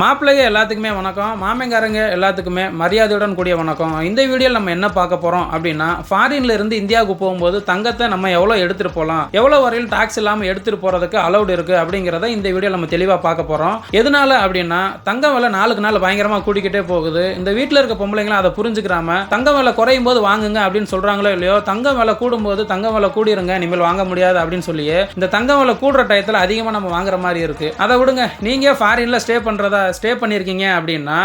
மாப்பிள்ளைங்க எல்லாத்துக்குமே வணக்கம் மாமங்காரங்க எல்லாத்துக்குமே மரியாதையுடன் கூடிய வணக்கம். இந்த வீடியோவில் நம்ம என்ன பார்க்க போகிறோம் அப்படின்னா ஃபாரின்ல இருந்து இந்தியாவுக்கு போகும்போது தங்கத்தை நம்ம எவ்வளோ எடுத்துகிட்டு போகலாம் எவ்வளோ வரையில் டாக்ஸ் இல்லாமல் எடுத்துகிட்டு போகிறதுக்கு அலௌடு இருக்குது அப்படிங்கிறத இந்த வீடியோ நம்ம தெளிவாக பார்க்க போகிறோம் எதனால அப்படின்னா தங்கம் விலை நாளுக்கு நாள் பயங்கரமாக கூடிக்கிட்டே போகுது. இந்த வீட்டில் இருக்க பொம்பளைங்களாம் அதை புரிஞ்சுக்கிறாம தங்கம் விலை குறையும் போது வாங்குங்க அப்படின்னு சொல்கிறாங்களோ இல்லையோ தங்கம் விலை கூடும்போது தங்கம் விலை கூடிருங்க இனிமேல் வாங்க முடியாது அப்படின்னு சொல்லி இந்த தங்கம் விலை கூடுற டயத்தில் அதிகமாக நம்ம வாங்குற மாதிரி இருக்குது அதை விடுங்க நீங்கள் ஃபாரினில் ஸ்டே பண்ணுறதா ஸ்டே பண்ணியிருக்கீங்க அப்படின்னா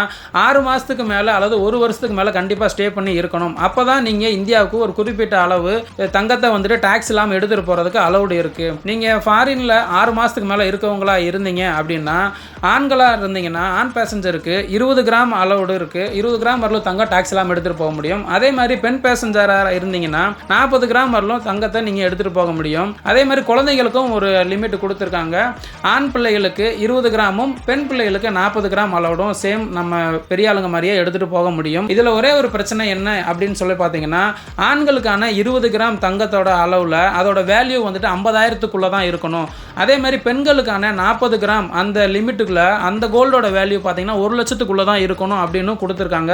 ஆறு மாதத்துக்கு மேலே அல்லது ஒரு வருஷத்துக்கு மேலே கண்டிப்பாக ஸ்டே பண்ணி இருக்கணும். அப்போ தான் நீங்கள் இந்தியாவுக்கு ஒரு குறிப்பிட்ட அளவு தங்கத்தை வந்துட்டு டேக்ஸ் இல்லாமல் எடுத்துகிட்டு போகிறதுக்கு அலௌடு இருக்குது நீங்கள் ஃபாரினில் ஆறு மாதத்துக்கு மேலே இருக்கவங்களா இருந்தீங்க அப்படின்னா ஆண்களாக இருந்தீங்கன்னா ஆண் பேசஞ்சருக்கு இருபது கிராம் அளவுடு இருக்குது இருபது கிராம் வரலும் தங்கம் டேக்ஸ் இல்லாமல் எடுத்துகிட்டு போக முடியும். அதே மாதிரி பெண் பேசஞ்சராக இருந்தீங்கன்னா நாற்பது கிராம் வரலும் தங்கத்தை நீங்கள் எடுத்துகிட்டு போக முடியும். அதே மாதிரி குழந்தைகளுக்கும் ஒரு லிமிட் கொடுத்துருக்காங்க. ஆண் பிள்ளைகளுக்கு இருபது கிராமும் பெண் பிள்ளைகளுக்கு நாற்பது கிராம் அளவுடும் சேம் நம்ம பெரிய ஆளுங்க மாதிரியே எடுத்துகிட்டு போக முடியும். இதில் ஒரே ஒரு பிரச்சனை என்ன அப்படின்னு சொல்லி பார்த்தீங்கன்னா ஆண்களுக்கான இருபது கிராம் தங்கத்தோட அளவில் அதோட வேல்யூ வந்துட்டு ஐம்பதாயிரத்துக்குள்ளே தான் இருக்கணும். அதே மாதிரி பெண்களுக்கான நாற்பது கிராம் அந்த லிமிட்டுக்குள்ளே அந்த கோல்டோட வேல்யூ பார்த்தீங்கன்னா ஒரு லட்சத்துக்குள்ளே தான் இருக்கணும் அப்படின்னு கொடுத்துருக்காங்க.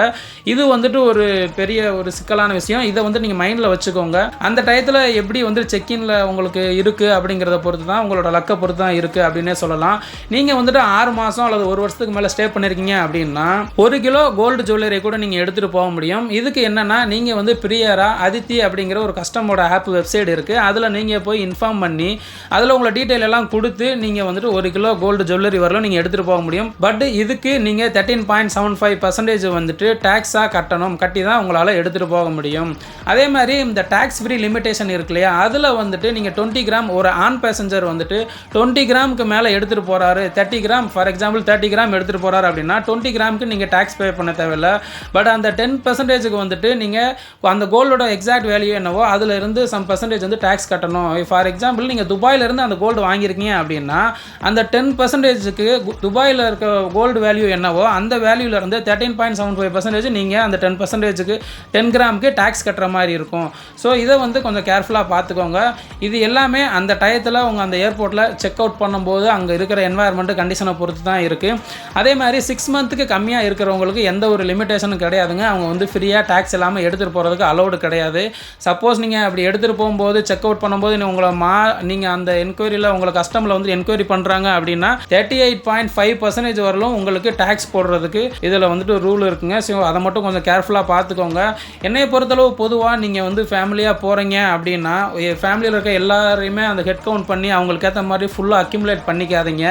இது வந்துட்டு ஒரு பெரிய ஒரு சிக்கலான விஷயம். இதை வந்து நீங்கள் மைண்டில் வச்சுக்கோங்க. அந்த டயத்தில் எப்படி வந்து செக்இனில் உங்களுக்கு இருக்குது அப்படிங்கிறத பொறுத்து தான் உங்களோட லக்கை பொறுத்து தான் இருக்குது அப்படின்னே சொல்லலாம். நீங்கள் வந்துட்டு ஆறு மாதம் அல்லது ஒரு வருஷத்துக்கு மேலே ஸ்டே பண்ணியிருக்கீங்க அப்படின்னா ஒரு கிலோ கோல்டு ஜுவல்லரி கூட நீங்கள் எடுத்துகிட்டு போக முடியும். இதுக்கு என்னென்னா நீங்கள் வந்து பிரியரா அதித்தி அப்படிங்கிற ஒரு கஸ்டமரோட ஆப் வெப்சைட் இருக்குது அதில் நீங்கள் போய் இன்ஃபார்ம் பண்ணி அதில் உங்களை டீட்டெயில் எல்லாம் கொடுத்து நீங்கள் வந்துட்டு ஒரு கிலோ கோல்டு ஜுவல்லரி வரலாம் நீங்கள் எடுத்துகிட்டு போக முடியும். பட் இதுக்கு நீங்கள் thirteen point seven five percentage வந்துட்டு டேக்ஸாக கட்டணும். கட்டி தான் உங்களால் எடுத்துகிட்டு போக முடியும். அதே மாதிரி இந்த டேக்ஸ் ஃப்ரீ லிமிடேஷன் இருக்கு இல்லையா? அதில் வந்துட்டு நீங்கள் டுவெண்ட்டி கிராம் ஒரு ஆன் பேசஞ்சர் வந்துட்டு டுவெண்ட்டி கிராமுக்கு மேலே எடுத்துகிட்டு போகிறாரு thirty gram for example thirty gram எடுத்துகிட்டு போகிறாரு அப்படின்னா டுவெண்ட்டி கிராமுக்கு நீங்கள் டேக்ஸ் பே பண்ண தேவையில்ல. பட் அந்த டென் பர்சன்டேஜுக்கு வந்துட்டு நீங்கள் அந்த கோல்டோட எக்ஸாக்ட் வேல்யூ என்னவோ அதில் இருந்து சம் பர்சன்டேஜ் வந்து டேக்ஸ் கட்டணும். ஃபார் எக்ஸாம்பிள் நீங்கள் துபாயிலேருந்து அந்த கோல்டு வாங்கியிருக்கீங்க அப்படின்னா அந்த டென் பர்சன்டேஜுக்கு துபாயில் இருக்க கோல்டு வேல்யூ என்னவோ அந்த வேல்யூலேருந்து thirteen point seven five percentage நீங்கள் அந்த டென் பர்சன்டேஜுக்கு டென் கிராமுக்கு டேக்ஸ் கட்டுற மாதிரி இருக்கும். ஸோ இதை வந்து கொஞ்சம் கேர்ஃபுல்லாக பார்த்துக்கோங்க இது எல்லாமே அந்த டயத்தில் உங்கள் அந்த ஏர்போர்ட்டில் செக் அவுட் பண்ணும்போது அங்கே இருக்கிற என்வாயர்மெண்ட் கண்டிஷனை பொறுத்து தான் இருக்குது அதே மாதிரி சிக்ஸ் மந்த்துக்கு கம்மியாக இருக்கிறவங்களுக்கு எந்த ஒரு லிமிட்டேஷனும் கிடையாதுங்க. அவங்க வந்து ஃப்ரீயாக டேக்ஸ் இல்லாமல் எடுத்துகிட்டு போகிறதுக்கு அலௌடு கிடையாது. சப்போஸ் நீங்கள் அப்படி எடுத்துகிட்டு போகும்போது செக் அவுட் பண்ணும்போது நீ உங்களை மா நீங்கள் அந்த என்கொயரியில் உங்களை கஸ்டமில் வந்து என்கொயரி பண்ணுறாங்க அப்படின்னா thirty eight point five percentage வரலும் உங்களுக்கு டேக்ஸ் போடுறதுக்கு இதில் வந்துட்டு ரூல் இருக்குங்க. ஸோ அதை மட்டும் கொஞ்சம் கேர்ஃபுல்லாக பார்த்துக்கோங்க. என்னை பொறுத்தளவு பொதுவாக நீங்கள் வந்து ஃபேமிலியாக போகிறீங்க அப்படின்னா ஃபேமிலியில் இருக்க எல்லாரையுமே அந்த ஹெட் கவுண்ட் பண்ணி அவங்களுக்கு ஏற்ற மாதிரி ஃபுல்லாக அக்யூமுலேட் பண்ணிக்காதீங்க.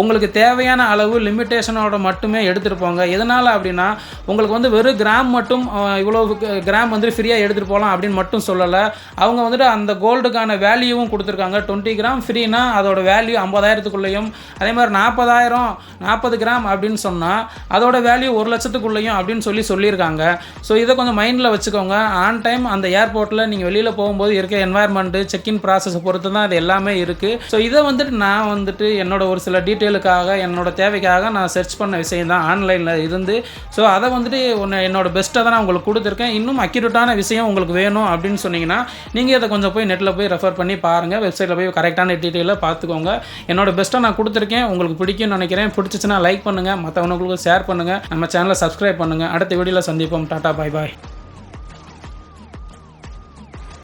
உங்களுக்கு தேவையான அளவு லிமிட் லிமிட்டேஷனோட மட்டுமே எடுத்துகிட்டு போங்க. எதனால் அப்படின்னா உங்களுக்கு வந்து வெறும் கிராம் மட்டும் இவ்வளோ கிராம் வந்து ஃப்ரீயாக எடுத்துகிட்டு போகலாம் அப்படின்னு மட்டும் சொல்லலை. அவங்க வந்துட்டு அந்த கோல்டுக்கான வேல்யூவும் கொடுத்துருக்காங்க. டுவெண்ட்டி கிராம் ஃப்ரீனா அதோட வேல்யூ ஐம்பதாயிரத்துக்குள்ளேயும் அதே மாதிரி நாற்பதாயிரம் நாற்பது கிராம் அப்படின்னு சொன்னால் அதோட வேல்யூ ஒரு லட்சத்துக்குள்ளேயும் அப்படின்னு சொல்லி சொல்லியிருக்காங்க. ஸோ இதை கொஞ்சம் மைண்டில் வச்சுக்கோங்க. ஆன் டைம் அந்த ஏர்போர்ட்டில் நீங்கள் வெளியில் போகும்போது இருக்க என்வாயர்மெண்ட்டு செக்இன் ப்ராசஸ் பொறுத்து தான் அது எல்லாமே இருக்குது ஸோ இதை வந்துட்டு நான் வந்துட்டு என்னோட ஒரு சில டீட்டெயிலுக்காக என்னோட தேவைக்காக நான் நான் சர்ச் பண்ண விஷயம் தான் ஆன்லைனில் இருந்து. ஸோ அதை வந்துட்டு ஒன்று என்னோட பெஸ்ட்டாக தான் நான் உங்களுக்கு கொடுத்துருக்கேன். இன்னும் அக்யூரேட்டான விஷயம் உங்களுக்கு வேணும் அப்படின்னு சொன்னீங்கன்னா நீங்கள் இதை கொஞ்சம் போய் நெட்டில் போய் ரெஃபர் பண்ணி பாருங்கள் வெப்சைட்டில் போய் கரெக்டான டீட்டெயிலாக பார்த்துக்கோங்க. என்னோட பெஸ்ட்டாக நான் கொடுத்துருக்கேன். உங்களுக்கு பிடிக்கும்னு நினைக்கிறேன். பிடிச்சிச்சுன்னா லைக் பண்ணுங்கள் மற்றவங்களுக்கு ஷேர் பண்ணுங்கள் நம்ம சேனலை சப்ஸ்கிரைப் பண்ணுங்கள் அடுத்த வீடியோவில் சந்திப்போம். டாட்டா பாய் பாய்